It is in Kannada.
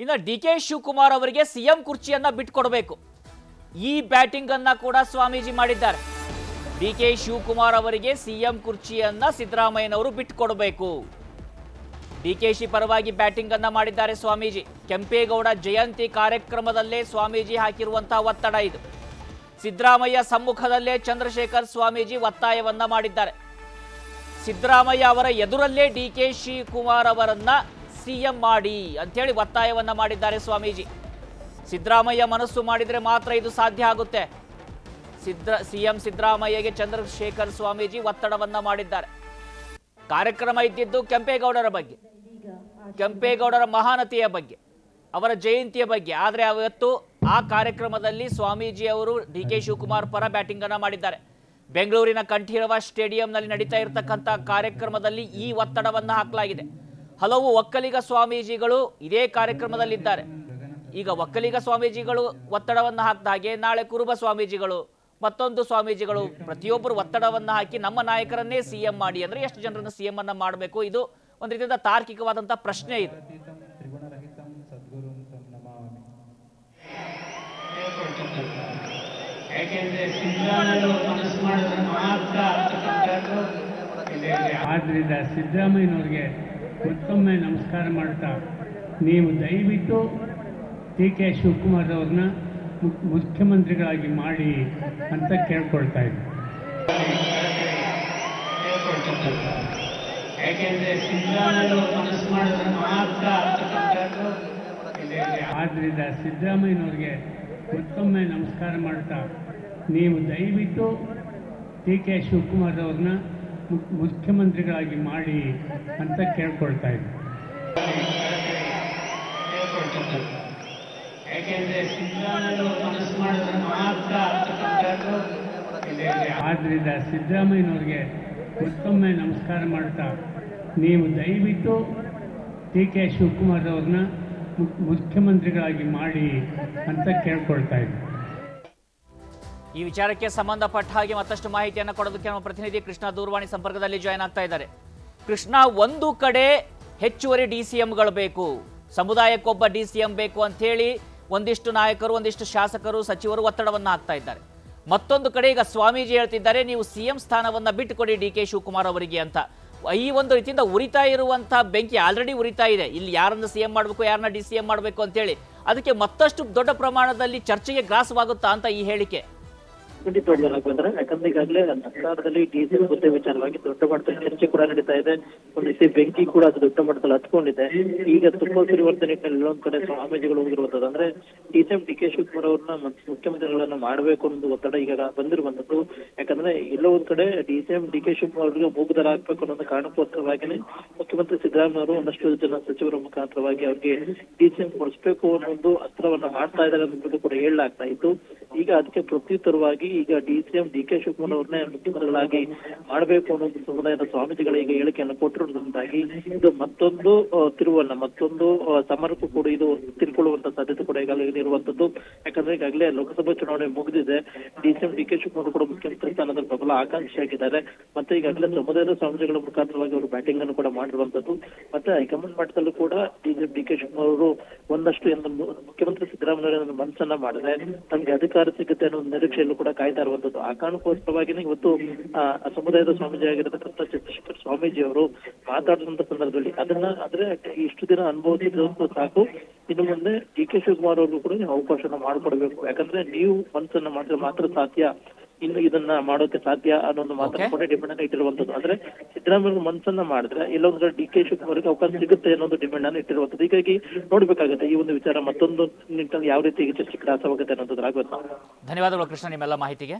ಇನ್ನು ಡಿ ಕೆ ಶಿವಕುಮಾರ್ ಅವರಿಗೆ ಸಿಎಂ ಕುರ್ಚಿಯನ್ನ ಬಿಟ್ಕೊಡ್ಬೇಕು. ಈ ಬ್ಯಾಟಿಂಗ್ ಅನ್ನ ಕೂಡ ಸ್ವಾಮೀಜಿ ಮಾಡಿದ್ದಾರೆ. ಡಿ ಕೆ ಶಿವಕುಮಾರ್ ಅವರಿಗೆ ಸಿಎಂ ಕುರ್ಚಿಯನ್ನ ಸಿದ್ದರಾಮಯ್ಯನವರು ಬಿಟ್ಕೊಡ್ಬೇಕು. ಶಿ ಪರವಾಗಿ ಬ್ಯಾಟಿಂಗ್ ಅನ್ನ ಮಾಡಿದ್ದಾರೆ ಸ್ವಾಮೀಜಿ. ಕೆಂಪೇಗೌಡ ಜಯಂತಿ ಕಾರ್ಯಕ್ರಮದಲ್ಲೇ ಸ್ವಾಮೀಜಿ ಹಾಕಿರುವಂತಹ ಒತ್ತಡ ಇದು. ಸಿದ್ದರಾಮಯ್ಯ ಸಮ್ಮುಖದಲ್ಲೇ ಚಂದ್ರಶೇಖರ್ ಸ್ವಾಮೀಜಿ ಒತ್ತಾಯವನ್ನ ಮಾಡಿದ್ದಾರೆ. ಸಿದ್ದರಾಮಯ್ಯ ಅವರ ಎದುರಲ್ಲೇ ಡಿ ಕೆ ಶಿವಕುಮಾರ್ ಅವರನ್ನ ಸಿಎಂ ಮಾಡಿ ಅಂಥೇಳಿ ಒತ್ತಾಯವನ್ನು ಮಾಡಿದ್ದಾರೆ ಸ್ವಾಮೀಜಿ. ಸಿದ್ದರಾಮಯ್ಯ ಮನಸ್ಸು ಮಾಡಿದರೆ ಮಾತ್ರ ಇದು ಸಾಧ್ಯ ಆಗುತ್ತೆ. ಸಿದ್ರ ಸಿಎಂ ಸಿದ್ದರಾಮಯ್ಯಗೆ ಚಂದ್ರಶೇಖರ್ ಸ್ವಾಮೀಜಿ ಒತ್ತಡವನ್ನ ಮಾಡಿದ್ದಾರೆ. ಕಾರ್ಯಕ್ರಮ ಇದ್ದಿದ್ದು ಕೆಂಪೇಗೌಡರ ಬಗ್ಗೆ, ಕೆಂಪೇಗೌಡರ ಮಹಾನತೆಯ ಬಗ್ಗೆ, ಅವರ ಜಯಂತಿಯ ಬಗ್ಗೆ. ಆದರೆ ಅವತ್ತು ಆ ಕಾರ್ಯಕ್ರಮದಲ್ಲಿ ಸ್ವಾಮೀಜಿ ಅವರು ಡಿ ಕೆ ಶಿವಕುಮಾರ್ ಪರ ಬ್ಯಾಟಿಂಗ್ ಅನ್ನ ಮಾಡಿದ್ದಾರೆ. ಬೆಂಗಳೂರಿನ ಕಂಠೀರವ ಸ್ಟೇಡಿಯಂನಲ್ಲಿ ನಡೀತಾ ಇರತಕ್ಕಂಥ ಕಾರ್ಯಕ್ರಮದಲ್ಲಿ ಈ ಒತ್ತಡವನ್ನು ಹಾಕಲಾಗಿದೆ. ಹಲವು ಒಕ್ಕಲಿಗ ಸ್ವಾಮೀಜಿಗಳು ಇದೇ ಕಾರ್ಯಕ್ರಮದಲ್ಲಿದ್ದಾರೆ. ಈಗ ಒಕ್ಕಲಿಗ ಸ್ವಾಮೀಜಿಗಳು ಒತ್ತಡವನ್ನು ಹಾಕಿದ ಹಾಗೆ ನಾಳೆ ಕುರುಬ ಸ್ವಾಮೀಜಿಗಳು ಮತ್ತೊಂದು ಸ್ವಾಮೀಜಿಗಳು ಪ್ರತಿಯೊಬ್ಬರು ಒತ್ತಡವನ್ನು ಹಾಕಿ ನಮ್ಮ ನಾಯಕರನ್ನೇ ಸಿಎಂ ಮಾಡಿ ಅಂದ್ರೆ ಎಷ್ಟು ಜನರನ್ನು ಸಿಎಂ ಅನ್ನ ಮಾಡಬೇಕು? ಇದು ಒಂದು ರೀತಿಯಿಂದ ತಾರ್ಕಿಕವಾದಂಥ ಪ್ರಶ್ನೆ ಇದು. ಆದ್ರಿಂದ ಸಿದ್ದರಾಮಯ್ಯನವ್ರಿಗೆ ಮತ್ತೊಮ್ಮೆ ನಮಸ್ಕಾರ ಮಾಡ್ತಾ ನೀವು ದಯವಿಟ್ಟು ಟಿ ಕೆ ಶಿವಕುಮಾರ್ ಅವ್ರನ್ನ ಮುಖ್ಯಮಂತ್ರಿಗಳಾಗಿ ಮಾಡಿ ಅಂತ ಕೇಳ್ಕೊಳ್ತಾ ಇದ್ದೀನಿ ಯಾಕೆಂದರೆ ಯಾಕೆಂದ್ರೆ ಸಿದ್ದರಾಮಯ್ಯ ಮನಸ್ಸು ಮಾಡಿದ್ರೆ ಮಾತ್ರ ಆದ್ದರಿಂದ ಸಿದ್ದರಾಮಯ್ಯನವ್ರಿಗೆ ಮತ್ತೊಮ್ಮೆ ನಮಸ್ಕಾರ ಮಾಡ್ತಾ ನೀವು ದಯವಿಟ್ಟು ಟಿ ಕೆ ಶಿವಕುಮಾರ್ ಅವ್ರನ್ನ ಮುಖ್ಯಮಂತ್ರಿಗಳಾಗಿ ಮಾಡಿ ಅಂತ ಕೇಳ್ಕೊಳ್ತಾ ಇದ್ದೆ. ಯಾಕೆಂದರೆ ಮನಸ್ಸು ಮಾತ್ರ ಆದ್ದರಿಂದ ಸಿದ್ದರಾಮಯ್ಯನವ್ರಿಗೆ ಮತ್ತೊಮ್ಮೆ ನಮಸ್ಕಾರ ಮಾಡ್ತಾ, ನೀವು ದಯವಿಟ್ಟು ಡಿ ಕೆ ಶಿವಕುಮಾರ್ ಅವ್ರನ್ನ ಮುಖ್ಯಮಂತ್ರಿಗಳಾಗಿ ಮಾಡಿ ಅಂತ ಕೇಳ್ಕೊಳ್ತಾ ಇದ್ದೀನಿ ಈ ವಿಚಾರಕ್ಕೆ ಸಂಬಂಧಪಟ್ಟ ಹಾಗೆ ಮತ್ತಷ್ಟು ಮಾಹಿತಿಯನ್ನು ಕೊಡೋದಕ್ಕೆ ನಮ್ಮ ಪ್ರತಿನಿಧಿ ಕೃಷ್ಣ ದೂರವಾಣಿ ಸಂಪರ್ಕದಲ್ಲಿ ಜಾಯ್ನ್ ಆಗ್ತಾ ಇದ್ದಾರೆ. ಕೃಷ್ಣ, ಒಂದು ಕಡೆ ಹೆಚ್ಚುವರಿ ಡಿ ಸಿ ಎಂಗಳು ಬೇಕು. ಸಮುದಾಯಕ್ಕೊಬ್ಬ ಡಿ ಸಿ ಎಂ ಬೇಕು ಅಂತೇಳಿ ಒಂದಿಷ್ಟು ನಾಯಕರು, ಒಂದಿಷ್ಟು ಶಾಸಕರು, ಸಚಿವರು ಒತ್ತಡವನ್ನು ಹಾಕ್ತಾ ಇದ್ದಾರೆ. ಮತ್ತೊಂದು ಕಡೆ ಈಗ ಸ್ವಾಮೀಜಿ ಹೇಳ್ತಿದ್ದಾರೆ, ನೀವು ಸಿ ಎಂ ಸ್ಥಾನವನ್ನ ಬಿಟ್ಟುಕೊಡಿ ಡಿ ಕೆ ಶಿವಕುಮಾರ್ ಅವರಿಗೆ ಅಂತ. ಈ ಒಂದು ರೀತಿಯಿಂದ ಉರಿತಾ ಇರುವಂತಹ ಬೆಂಕಿ ಆಲ್ರೆಡಿ ಉರಿತಾ ಇದೆ. ಇಲ್ಲಿ ಯಾರನ್ನ ಸಿ ಎಂ ಮಾಡಬೇಕು, ಯಾರನ್ನ ಡಿ ಸಿ ಎಂ ಮಾಡಬೇಕು ಅಂತೇಳಿ ಅದಕ್ಕೆ ಮತ್ತಷ್ಟು ದೊಡ್ಡ ಪ್ರಮಾಣದಲ್ಲಿ ಚರ್ಚೆಗೆ ಗ್ರಾಸವಾಗುತ್ತಾ ಅಂತ ಈ ಹೇಳಿಕೆ. ಖಂಡಿತವಾಗ್ಲೂ ಬಂದ್ರೆ ಯಾಕಂದ್ರೆ ಈಗಾಗಲೇ ಸರ್ಕಾರದಲ್ಲಿ ಡೀಸೆಲ್ ಹುದ್ದೆ ವಿಚಾರವಾಗಿ ದೊಡ್ಡ ಮಟ್ಟದಲ್ಲಿ ಚರ್ಚೆ ಕೂಡ ನಡೀತಾ ಇದೆ. ಒಂದು ರೀತಿ ಬೆಂಕಿ ಕೂಡ ಅದು ದೊಡ್ಡ ಮಟ್ಟದಲ್ಲಿ ಹತ್ಕೊಂಡಿದೆ. ಈಗ ತುಂಬಾ ಸುರಿವರ್ತ ನಿಟ್ಟಿನಲ್ಲಿ ಕಡೆ ಸ್ವಾಮೀಜಿಗಳು ಹೋಗಿರುವಂತದ್ದು ಅಂದ್ರೆ ಡಿಸಿಎಂ ಡಿ ಕೆ ಶಿವಕುಮಾರ್ ಅವ್ರನ್ನ ಮುಖ್ಯಮಂತ್ರಿಗಳನ್ನ ಮಾಡಬೇಕು ಅನ್ನೋ ಒತ್ತಡ ಈಗ ಬಂದಿರುವಂತದ್ದು. ಯಾಕಂದ್ರೆ ಎಲ್ಲೋ ಒಂದ್ ಕಡೆ ಡಿಸಿಎಂ ಡಿ ಕೆ ಶಿವಕುಮಾರ್ ಅವರಿಗೆ ಮೂಗುದರ ಹಾಕ್ಬೇಕು ಅನ್ನೋ ಕಾರಣಕ್ಕೋಸ್ಕರವಾಗಿನೇ ಮುಖ್ಯಮಂತ್ರಿ ಸಿದ್ದರಾಮಯ್ಯ ಅವರು ಒಂದಷ್ಟು ಜನ ಸಚಿವರ ಮುಖಾಂತರವಾಗಿ ಅವ್ರಿಗೆ ಡಿಸಿಎಂ ಕೊಡಿಸ್ಬೇಕು ಅನ್ನೋ ಒಂದು ಅಸ್ತ್ರವನ್ನ ಮಾಡ್ತಾ ಇದ್ದಾರೆ ಅನ್ನೋದು ಕೂಡ ಹೇಳಲಾಗ್ತಾ ಇತ್ತು. ಈಗ ಅದಕ್ಕೆ ಪ್ರತ್ಯುತ್ತರವಾಗಿ ಈಗ ಡಿಸಿಎಂ ಡಿ ಕೆ ಶಿವಕುಮಾರ್ ಅವ್ರನ್ನೇ ಮುಖ್ಯಮಂತ್ರಿಗಳಾಗಿ ಮಾಡಬೇಕು ಅನ್ನೋದು ಸಮುದಾಯದ ಸ್ವಾಮೀಜಿಗಳ ಈಗ ಹೇಳಿಕೆಯನ್ನು ಕೊಟ್ಟಿರೋದ್ರಿಂದಾಗಿ ಇದು ಮತ್ತೊಂದು ತಿರುವಲ್ಲ ಮತ್ತೊಂದು ಸಮರಕ್ಕೂ ಕೂಡ ಇದು ತಿಳ್ಕೊಳ್ಳುವಂತ ಸಾಧ್ಯತೆ ಕೂಡ ಈಗಾಗಲೇ ಇರುವಂತದ್ದು. ಯಾಕಂದ್ರೆ ಈಗಾಗಲೇ ಲೋಕಸಭಾ ಚುನಾವಣೆ ಮುಗಿದಿದೆ. ಡಿಸಿಎಂ ಡಿ ಕೆ ಶಿವಕುಮಾರ್ ಕೂಡ ಮುಖ್ಯಮಂತ್ರಿ ಸ್ಥಾನದ ಪ್ರಬಲ ಆಕಾಂಕ್ಷಿಯಾಗಿದ್ದಾರೆ. ಮತ್ತೆ ಈಗಾಗಲೇ ಸಮುದಾಯದ ಸ್ವಾಮೀಜಿಗಳ ಮುಖಾಂತರವಾಗಿ ಅವರು ಬ್ಯಾಟಿಂಗ್ ಅನ್ನು ಕೂಡ ಮಾಡಿರುವಂತದ್ದು. ಮತ್ತೆ ಹೈಕಮಾಂಡ್ ಮಟ್ಟದಲ್ಲೂ ಕೂಡ ಡಿ ಕೆ ಶಿವಕುಮಾರ್ ಅವರು ಒಂದಷ್ಟು ಮುಖ್ಯಮಂತ್ರಿ ಸಿದ್ದರಾಮಯ್ಯ ಮನಸ್ಸನ್ನ ಮಾಡಿದ್ರೆ ತಮ್ಗೆ ಅಧಿಕಾರ ಸಿಗುತ್ತೆ ಅನ್ನೋ ನಿರೀಕ್ಷೆಯಲ್ಲೂ ಕೂಡ ಕಾಯ್ತಾ ಇರುವಂತದ್ದು ಆ ಕಾರಣಕ್ಕೋಸ್ಕರವಾಗಿನೇ ಇವತ್ತು ಸಮುದಾಯದ ಸ್ವಾಮೀಜಿ ಆಗಿರತಕ್ಕಂಥ ಚಂದ್ರಶೇಖರ್ ಸ್ವಾಮೀಜಿ ಅವರು ಮಾತಾಡಿದಂತ ಸಂದರ್ಭದಲ್ಲಿ ಅದನ್ನ ಆದ್ರೆ ಇಷ್ಟು ದಿನ ಅನುಭವಿಸಿದಂತ ಸಾಕು. ಇನ್ನು ಮುಂದೆ ಡಿ ಕೆ ಶಿವಕುಮಾರ್ ಅವ್ರಿಗೂ ಕೂಡ ನೀವು ಅವಕಾಶನ ಮಾಡ್ಕೊಡ್ಬೇಕು. ಯಾಕಂದ್ರೆ ನೀವು ಮನಸ್ಸನ್ನ ಮಾಡಿದ್ರೆ ಮಾತ್ರ ಸಾಧ್ಯ. ಇನ್ನು ಇದನ್ನ ಮಾಡೋಕೆ ಸಾಧ್ಯ ಅನ್ನೋ ಒಂದು ಮಾತನ್ನ. ಕೂಡ ಡಿಮ್ಯಾಂಡ್ ಅನ್ನ ಇಟ್ಟಿರುವಂತದ್ದು. ಅಂದ್ರೆ ಸಿದ್ದರಾಮಯ್ಯ ಮನಸ್ಸನ್ನ ಮಾಡಿದ್ರೆ ಇಲ್ಲೊಂದು ಡಿ ಕೆ ಶಿವಕುಮಾರ್ಗೆ ಅವಕಾಶ ಸಿಗುತ್ತೆ ಅನ್ನೋ ಡಿಮ್ಯಾಂಡ್ ಅನ್ನ ಇಟ್ಟಿರುವಂತದ್ದು. ಹೀಗಾಗಿ ನೋಡ್ಬೇಕಾಗುತ್ತೆ ಈ ಒಂದು ವಿಚಾರ ಮತ್ತೊಂದು ನಿಟ್ಟಿನಲ್ಲಿ ಯಾವ ರೀತಿ ಚರ್ಚೆ ಗ್ರಾಸವಾಗುತ್ತೆ ಅನ್ನೋದು ಆಗುತ್ತೆ ಧನ್ಯವಾದಗಳು ಕೃಷ್ಣ ನಿಮ್ಮೆಲ್ಲ ಮಾಹಿತಿಗೆ.